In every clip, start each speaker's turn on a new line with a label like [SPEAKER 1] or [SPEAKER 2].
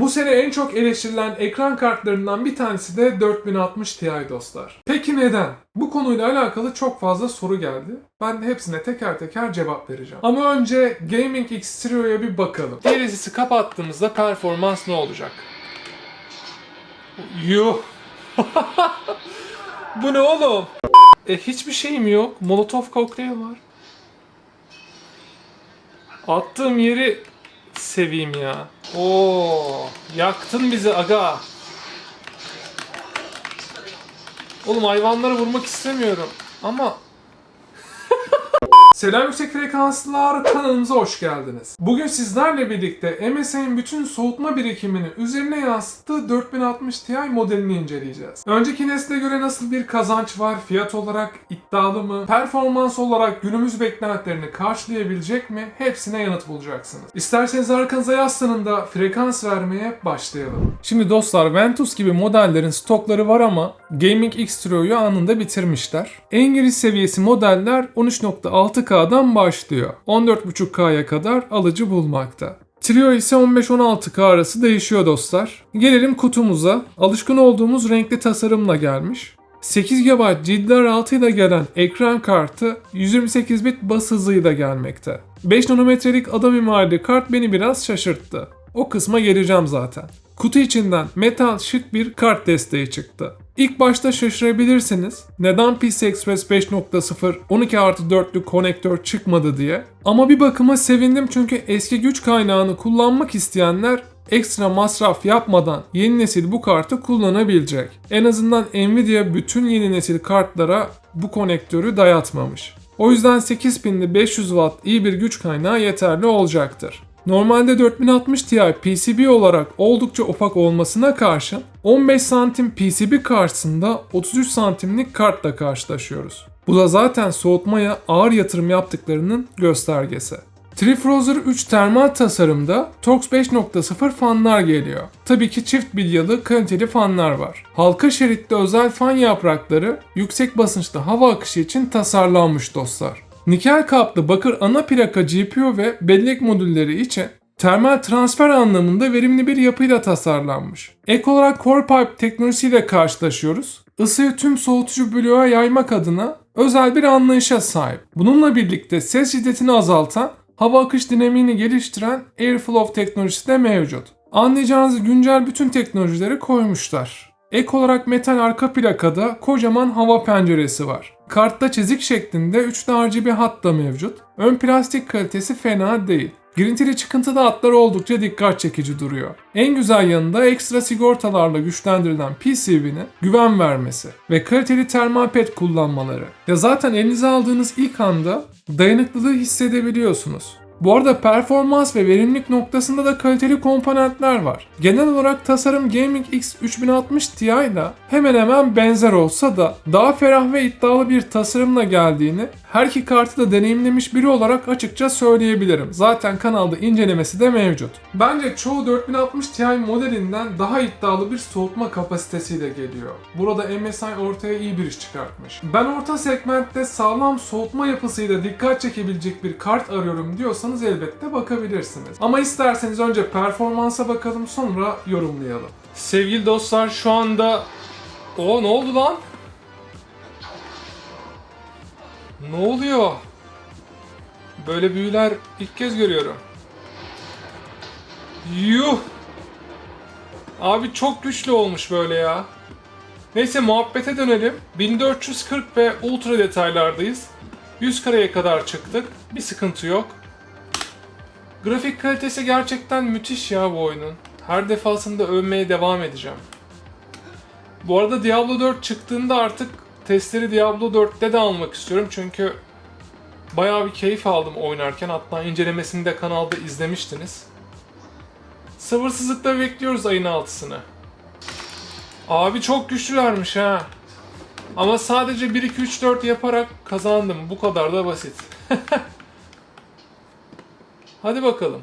[SPEAKER 1] Bu sene en çok eleştirilen ekran kartlarından bir tanesi de 4060 Ti dostlar. Peki neden? Bu konuyla alakalı çok fazla soru geldi. Ben hepsine teker teker cevap vereceğim. Ama önce Gaming X Trio'ya bir bakalım. Gerisisi kapattığımızda performans ne olacak? Yuh! Bu ne oğlum? E hiçbir şeyim yok. Molotov kokteyl var. Attığım yeri seveyim ya. Oo, yaktın bizi aga. Oğlum hayvanları vurmak istemiyorum ama Selam yüksek frekanslılar kanalımıza hoş geldiniz. Bugün sizlerle birlikte MSI'nin bütün soğutma birikimini üzerine yansıttığı 4060 Ti modelini inceleyeceğiz. Önceki nesle göre nasıl bir kazanç var, fiyat olarak iddialı mı, performans olarak günümüz beklentilerini karşılayabilecek mi hepsine yanıt bulacaksınız. İsterseniz arkanıza yaslanın da frekans vermeye başlayalım. Şimdi dostlar Ventus gibi modellerin stokları var ama Gaming X Trio'yu anında bitirmişler. En giriş seviyesi modeller 13.6K'dan başlıyor. 14.5K'ya kadar alıcı bulmakta. Trio ise 15-16K arası değişiyor dostlar. Gelelim kutumuza. Alışkın olduğumuz renkli tasarımla gelmiş. 8 GB GDDR6 ile gelen ekran kartı 128 bit bas hızıyla gelmekte. 5 nanometrelik ada mimarili kart beni biraz şaşırttı. O kısma geleceğim zaten. Kutu içinden metal şık bir kart desteği çıktı. İlk başta şaşırabilirsiniz. Neden PCI Express 5.0 12 artı 4'lü konektör çıkmadı diye. Ama bir bakıma sevindim çünkü eski güç kaynağını kullanmak isteyenler ekstra masraf yapmadan yeni nesil bu kartı kullanabilecek. En azından Nvidia bütün yeni nesil kartlara bu konektörü dayatmamış. O yüzden 8000'li 500 Watt iyi bir güç kaynağı yeterli olacaktır. Normalde 4060 Ti PCB olarak oldukça ufak olmasına karşın 15 santim PCB karşısında 33 santimlik kartla karşılaşıyoruz. Bu da zaten soğutmaya ağır yatırım yaptıklarının göstergesi. Trifrozer 3 termal tasarımda Torx 5.0 fanlar geliyor. Tabii ki çift bilyalı kaliteli fanlar var. Halka şeritte özel fan yaprakları yüksek basınçlı hava akışı için tasarlanmış dostlar. Nikel kaplı bakır ana plaka GPU ve bellek modülleri için termal transfer anlamında verimli bir yapıyla tasarlanmış. Ek olarak Core Pipe teknolojisiyle karşılaşıyoruz. Isıyı tüm soğutucu bloğa yaymak adına özel bir anlayışa sahip. Bununla birlikte ses şiddetini azaltan, hava akış dinamiğini geliştiren Airflow teknolojisi de mevcut. Anlayacağınız güncel bütün teknolojileri koymuşlar. Ek olarak metal arka plakada kocaman hava penceresi var. Kartta çizik şeklinde 3 RGB hat da mevcut. Ön plastik kalitesi fena değil. Girintili çıkıntılı hatlar oldukça dikkat çekici duruyor. En güzel yanında ekstra sigortalarla güçlendirilen PCB'nin güven vermesi ve kaliteli termal pet kullanmaları. Ya zaten elinize aldığınız ilk anda dayanıklılığı hissedebiliyorsunuz. Bu arada performans ve verimlilik noktasında da kaliteli komponentler var. Genel olarak tasarım Gaming X 3060 Ti ile hemen hemen benzer olsa da daha ferah ve iddialı bir tasarımla geldiğini her iki kartı da deneyimlemiş biri olarak açıkça söyleyebilirim. Zaten kanalda incelemesi de mevcut. Bence çoğu 4060 Ti modelinden daha iddialı bir soğutma kapasitesiyle geliyor. Burada MSI ortaya iyi bir iş çıkartmış. Ben orta segmentte sağlam soğutma yapısıyla dikkat çekebilecek bir kart arıyorum diyorsanız elbette bakabilirsiniz. Ama isterseniz önce performansa bakalım sonra yorumlayalım. Sevgili dostlar şu anda... O ne oldu lan? Ne oluyor? Böyle büyüler ilk kez görüyorum. Yuh! Abi çok güçlü olmuş böyle ya. Neyse muhabbete dönelim. 1440 ve ultra detaylardayız. 100 kareye kadar çıktık. Bir sıkıntı yok. Grafik kalitesi gerçekten müthiş ya bu oyunun. Her defasında övmeye devam edeceğim. Bu arada Diablo 4 çıktığında artık testleri Diablo 4'te de almak istiyorum çünkü bayağı bir keyif aldım oynarken. Hatta incelemesini de kanalda izlemiştiniz. Sabırsızlıkla bekliyoruz ayın 6'sını. Abi çok güçlülermiş ha. Ama sadece 1-2-3-4 yaparak kazandım. Bu kadar da basit. Hadi bakalım.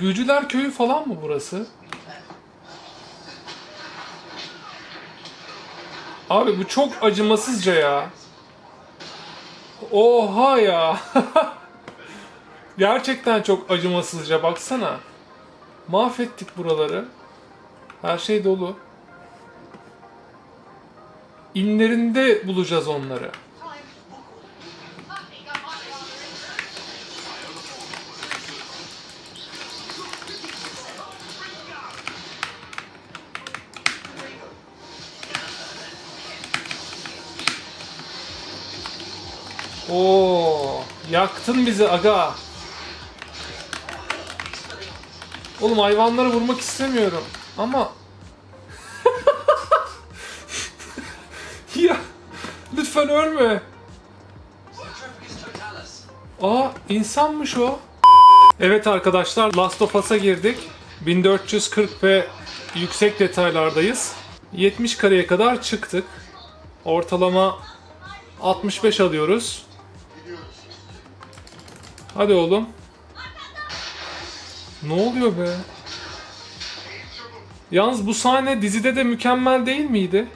[SPEAKER 1] Büyücüler köyü falan mı burası? Abi bu çok acımasızca ya. Oha ya. Gerçekten çok acımasızca baksana. Mahvettik buraları. Her şey dolu. İnlerinde bulacağız onları. Oo, yaktın bizi aga. Oğlum hayvanları vurmak istemiyorum ama ya lütfen ölme. Aa insanmış o. Evet arkadaşlar Last of Us'a girdik. 1440 ve yüksek detaylardayız. 70 kareye kadar çıktık. Ortalama 65 alıyoruz. Hadi oğlum. Ne oluyor be? Yalnız bu sahne dizide de mükemmel değil miydi?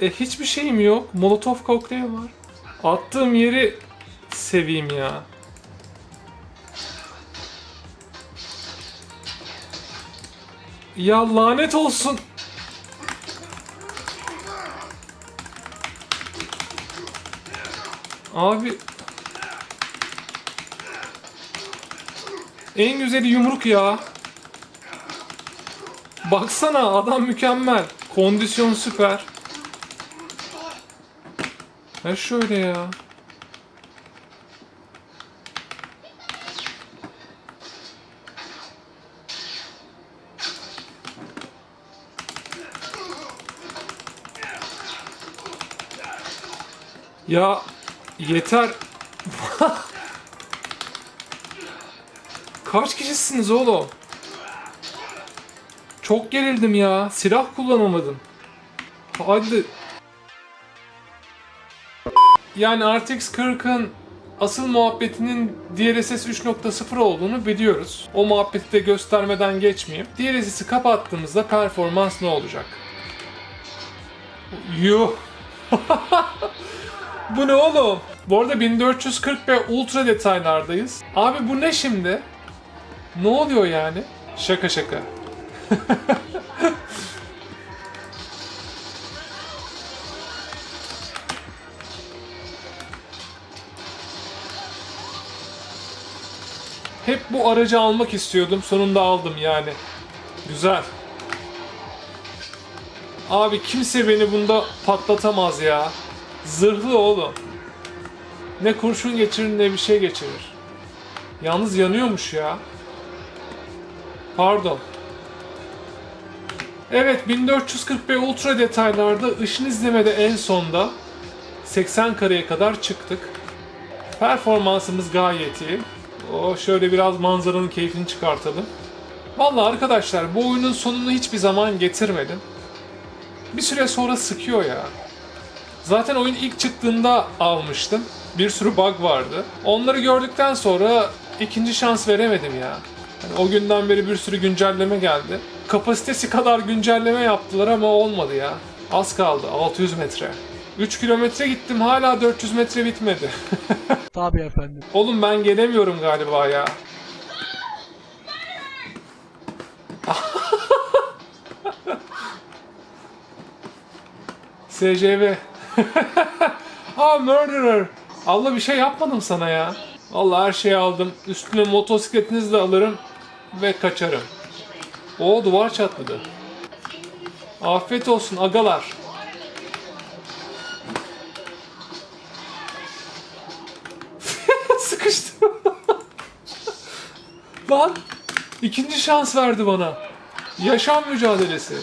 [SPEAKER 1] E hiçbir şeyim yok. Molotov kokteyl var. Attığım yeri seveyim ya. Ya lanet olsun. Abi En güzeli yumruk ya. Baksana adam mükemmel. Kondisyon süper. Ha şöyle ya. Ya yeter. Kaç kişisiniz oğlum? Çok gerildim ya. Silah kullanamadım. Hadi. Yani RTX 40'ın asıl muhabbetinin DLSS 3.0 olduğunu biliyoruz. O muhabbeti de göstermeden geçmeyeyim. DLSS'i kapattığımızda performans ne olacak? Yuh. bu ne oğlum? Bu arada 1440 ve ultra detaylardayız. Abi bu ne şimdi? Ne oluyor yani? Şaka şaka. Hep bu aracı almak istiyordum. Sonunda aldım yani. Güzel. Abi kimse beni bunda patlatamaz ya. Zırhlı oğlum. Ne kurşun geçirir ne bir şey geçirir. Yalnız yanıyormuş ya. Pardon. Evet 1440p ultra detaylarda ışın izlemede en sonda 80 kareye kadar çıktık. Performansımız gayet iyi. O şöyle biraz manzaranın keyfini çıkartalım. Vallahi arkadaşlar bu oyunun sonunu hiçbir zaman getirmedim. Bir süre sonra sıkıyor ya. Zaten oyun ilk çıktığında almıştım. Bir sürü bug vardı. Onları gördükten sonra ikinci şans veremedim ya. Yani o günden beri bir sürü güncelleme geldi. Kapasitesi kadar güncelleme yaptılar ama olmadı ya. Az kaldı 600 metre. 3 kilometre gittim hala 400 metre bitmedi.
[SPEAKER 2] Tabii efendim.
[SPEAKER 1] Oğlum ben gelemiyorum galiba ya. SCV. Aa murderer. Allah bir şey yapmadım sana ya. Vallahi her şeyi aldım. Üstüne motosikletinizi de alırım ve kaçarım. O duvar çatladı. Afiyet olsun agalar. Sıkıştım. Lan ikinci şans verdi bana. Yaşam mücadelesi.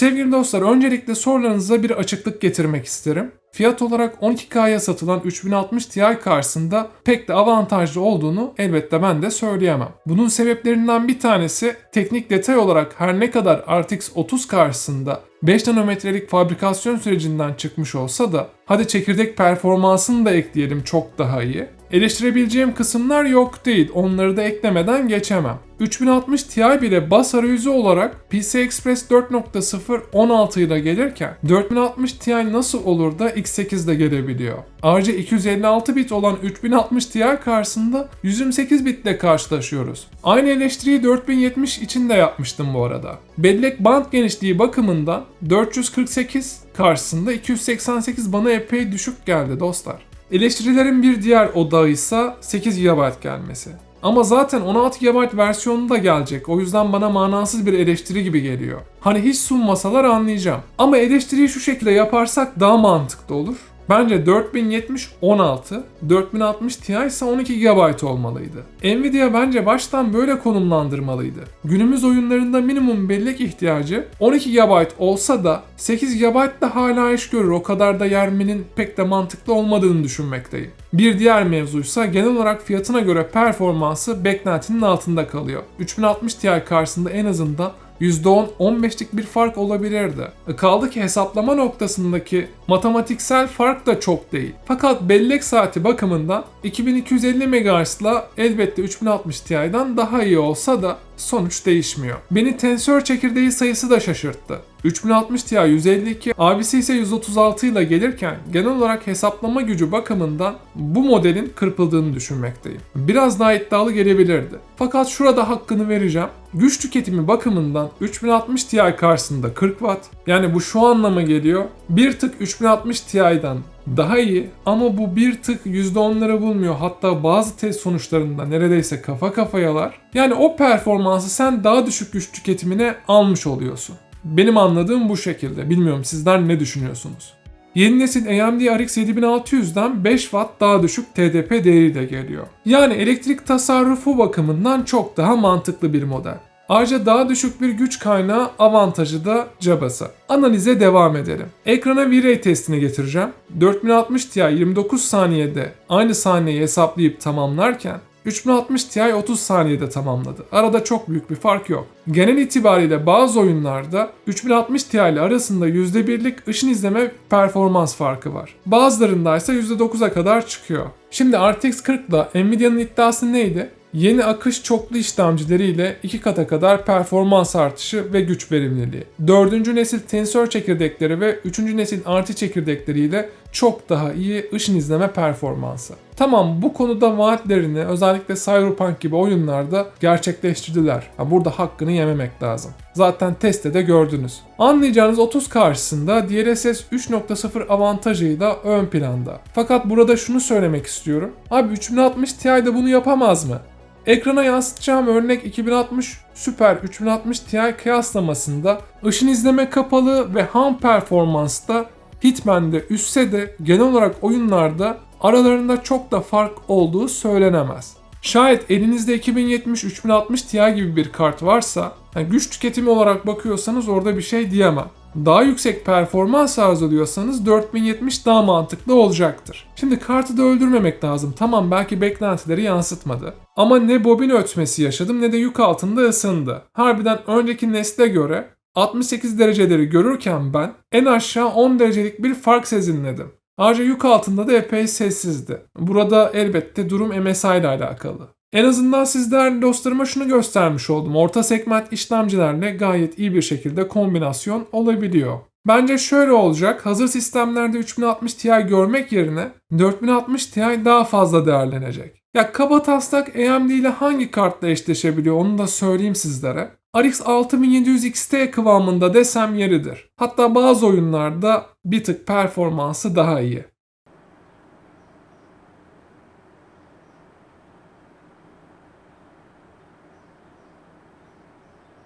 [SPEAKER 1] Sevgili dostlar öncelikle sorularınıza bir açıklık getirmek isterim. Fiyat olarak 12K'ya satılan 3060 Ti karşısında pek de avantajlı olduğunu elbette ben de söyleyemem. Bunun sebeplerinden bir tanesi teknik detay olarak her ne kadar RTX 30 karşısında 5 nanometrelik fabrikasyon sürecinden çıkmış olsa da hadi çekirdek performansını da ekleyelim çok daha iyi. Eleştirebileceğim kısımlar yok değil. Onları da eklemeden geçemem. 3060 Ti bile bas arayüzü olarak PCI Express 4.0 16 ile gelirken 4060 Ti nasıl olur da X8'de gelebiliyor? Ayrıca 256 bit olan 3060 Ti karşısında 128 bitle karşılaşıyoruz. Aynı eleştiriyi 4070 için de yapmıştım bu arada. Bellek band genişliği bakımından 448 karşısında 288 bana epey düşük geldi dostlar. Eleştirilerin bir diğer odağı ise 8 GB gelmesi. Ama zaten 16 GB versiyonu da gelecek. O yüzden bana manasız bir eleştiri gibi geliyor. Hani hiç sunmasalar anlayacağım. Ama eleştiriyi şu şekilde yaparsak daha mantıklı olur. Bence 4070 16, 4060 Ti ise 12 GB olmalıydı. Nvidia bence baştan böyle konumlandırmalıydı. Günümüz oyunlarında minimum bellek ihtiyacı 12 GB olsa da 8 GB da hala iş görür. O kadar da yermenin pek de mantıklı olmadığını düşünmekteyim. Bir diğer mevzuysa genel olarak fiyatına göre performansı beklentinin altında kalıyor. 3060 Ti karşısında en azından %10-15'lik bir fark olabilirdi. E, Kaldı ki hesaplama noktasındaki matematiksel fark da çok değil. Fakat bellek saati bakımından 2250 MHz'la elbette 3060 Ti'den daha iyi olsa da sonuç değişmiyor. Beni tensör çekirdeği sayısı da şaşırttı. 3060 Ti 152, abisi ise 136 ile gelirken genel olarak hesaplama gücü bakımından bu modelin kırpıldığını düşünmekteyim. Biraz daha iddialı gelebilirdi. Fakat şurada hakkını vereceğim. Güç tüketimi bakımından 3060 Ti karşısında 40 Watt. Yani bu şu anlama geliyor. Bir tık 3060 Ti'den daha iyi ama bu bir tık %10'ları bulmuyor. Hatta bazı test sonuçlarında neredeyse kafa kafayalar. Yani o performansı sen daha düşük güç tüketimine almış oluyorsun. Benim anladığım bu şekilde. Bilmiyorum sizler ne düşünüyorsunuz? Yeni nesil AMD RX 7600'den 5 Watt daha düşük TDP değeri de geliyor. Yani elektrik tasarrufu bakımından çok daha mantıklı bir model. Ayrıca daha düşük bir güç kaynağı avantajı da cabası. Analize devam edelim. Ekrana V-Ray testini getireceğim. 4060 Ti 29 saniyede aynı sahneyi hesaplayıp tamamlarken 3060 Ti 30 saniyede tamamladı. Arada çok büyük bir fark yok. Genel itibariyle bazı oyunlarda 3060 Ti ile arasında %1'lik ışın izleme performans farkı var. Bazılarında ise %9'a kadar çıkıyor. Şimdi RTX 40 ile Nvidia'nın iddiası neydi? Yeni akış çoklu işlemcileriyle iki kata kadar performans artışı ve güç verimliliği. Dördüncü nesil tensör çekirdekleri ve üçüncü nesil RT çekirdekleriyle çok daha iyi ışın izleme performansı. Tamam bu konuda vaatlerini özellikle Cyberpunk gibi oyunlarda gerçekleştirdiler. Ha, burada hakkını yememek lazım. Zaten testte de gördünüz. Anlayacağınız 30 karşısında DLSS 3.0 avantajıyla ön planda. Fakat burada şunu söylemek istiyorum. Abi 3060 Ti'de bunu yapamaz mı? Ekrana yansıtacağım örnek 2060 Super 3060 Ti kıyaslamasında ışın izleme kapalı ve ham performansta Hitman'de üstse de genel olarak oyunlarda aralarında çok da fark olduğu söylenemez. Şayet elinizde 2070 3060 Ti gibi bir kart varsa yani güç tüketimi olarak bakıyorsanız orada bir şey diyemem. Daha yüksek performans arzuluyorsanız 4070 daha mantıklı olacaktır. Şimdi kartı da öldürmemek lazım. Tamam belki beklentileri yansıtmadı. Ama ne bobin ötmesi yaşadım ne de yük altında ısındı. Harbiden önceki nesle göre 68 dereceleri görürken ben en aşağı 10 derecelik bir fark sezinledim. Ayrıca yük altında da epey sessizdi. Burada elbette durum MSI ile alakalı. En azından siz değerli dostlarıma şunu göstermiş oldum. Orta segment işlemcilerle gayet iyi bir şekilde kombinasyon olabiliyor. Bence şöyle olacak. Hazır sistemlerde 3060 Ti görmek yerine 4060 Ti daha fazla değerlenecek. Ya kaba taslak AMD ile hangi kartla eşleşebiliyor onu da söyleyeyim sizlere. RX 6700 XT kıvamında desem yeridir. Hatta bazı oyunlarda bir tık performansı daha iyi.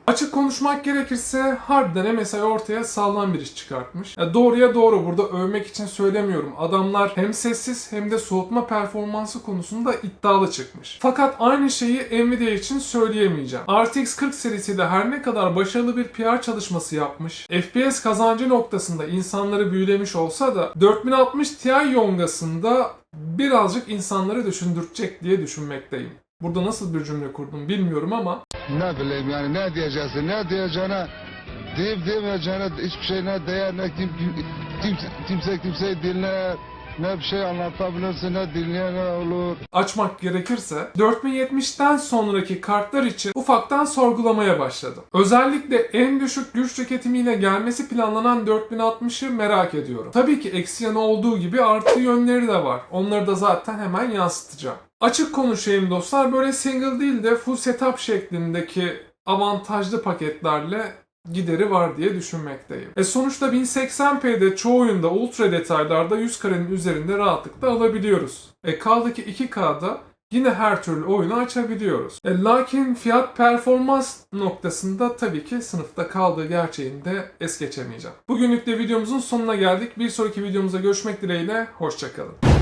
[SPEAKER 1] Açık konuşmak gerekirse harbiden MSI ortaya sağlam bir iş çıkartmış. Ya doğruya doğru burada övmek için söylemiyorum. Adamlar hem sessiz hem de soğutma performansı konusunda iddialı çıkmış. Fakat aynı şeyi Nvidia için söyleyemeyeceğim. RTX 40 serisi de her ne kadar başarılı bir PR çalışması yapmış, FPS kazancı noktasında insanları büyülemiş olsa da 4060 Ti yongasında birazcık insanları düşündürtecek diye düşünmekteyim. Burada nasıl bir cümle kurdum bilmiyorum ama
[SPEAKER 3] Ne bileyim yani ne diyeceksin ne diyeceğine deyip demeyeceğine hiçbir şey ne değer ne kim, kim, kimse, kimse kimseyi dinler ne bir şey anlatabilirsin ne dinleyen olur.
[SPEAKER 1] açmak gerekirse 4070'ten sonraki kartlar için ufaktan sorgulamaya başladım. Özellikle en düşük güç tüketimiyle gelmesi planlanan 4060'ı merak ediyorum. Tabii ki eksi yanı olduğu gibi artı yönleri de var. Onları da zaten hemen yansıtacağım. Açık konuşayım dostlar böyle single değil de full setup şeklindeki avantajlı paketlerle gideri var diye düşünmekteyim. E sonuçta 1080p'de çoğu oyunda ultra detaylarda 100 karenin üzerinde rahatlıkla alabiliyoruz. E kaldı ki 2K'da yine her türlü oyunu açabiliyoruz. E, lakin fiyat performans noktasında tabii ki sınıfta kaldığı gerçeğini de es geçemeyeceğim. Bugünlük de videomuzun sonuna geldik. Bir sonraki videomuzda görüşmek dileğiyle. Hoşçakalın.